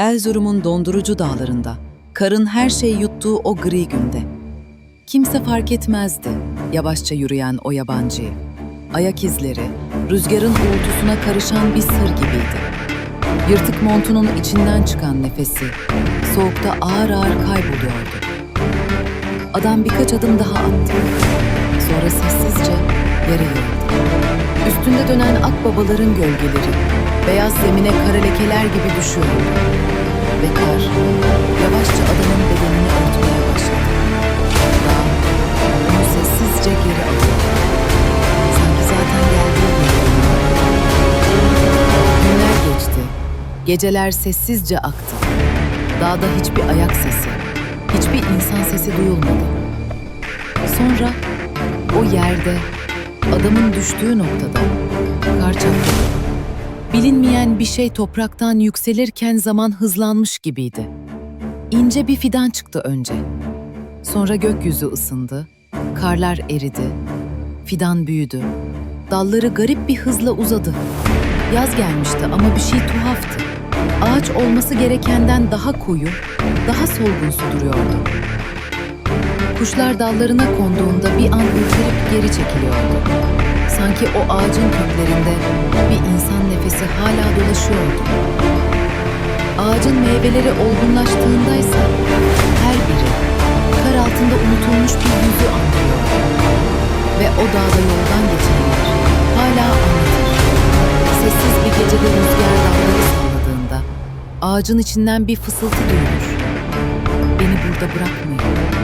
Erzurum'un dondurucu dağlarında, karın her şeyi yuttuğu o gri günde. Kimse fark etmezdi yavaşça yürüyen o yabancıyı. Ayak izleri, rüzgarın uğultusuna karışan bir sır gibiydi. Yırtık montunun içinden çıkan nefesi, soğukta ağır ağır kayboluyordu. Adam birkaç adım daha attı. Sonra sessizce yere yığıldı. Üstünde dönen akbabaların gölgeleri, beyaz zemine kara lekeler gibi düşüyordu. Ve kar yavaşça adamın bedenini örtmeye başladı. Dağ onu sessizce geri alıyor. Sanki zaten geldiği gibi. Günler geçti. Geceler sessizce aktı. Dağda hiçbir ayak sesi, hiçbir insan sesi duyulmadı. Sonra o yerde, adamın düştüğü noktada kar çatladı. Bilinmeyen bir şey topraktan yükselirken zaman hızlanmış gibiydi. İnce bir fidan çıktı önce. Sonra gökyüzü ısındı, karlar eridi, fidan büyüdü. Dalları garip bir hızla uzadı. Yaz gelmişti ama bir şey tuhaftı. Ağaç olması gerekenden daha koyu, daha solgunsu duruyordu. Kuşlar dallarına konduğunda bir an ürperip geri çekiliyordu. Sanki o ağacın köklerinde bir insan nefesi hala dolaşıyordu. Ağacın meyveleri olgunlaştığındaysa her biri kar altında unutulmuş bir yüzü andırıyordu. Ve o dağda yoldan geçenler hala anlatır. Sessiz bir gecede rüzgar dalları salladığında ağacın içinden bir fısıltı duyulur. Beni burada bırakmayın.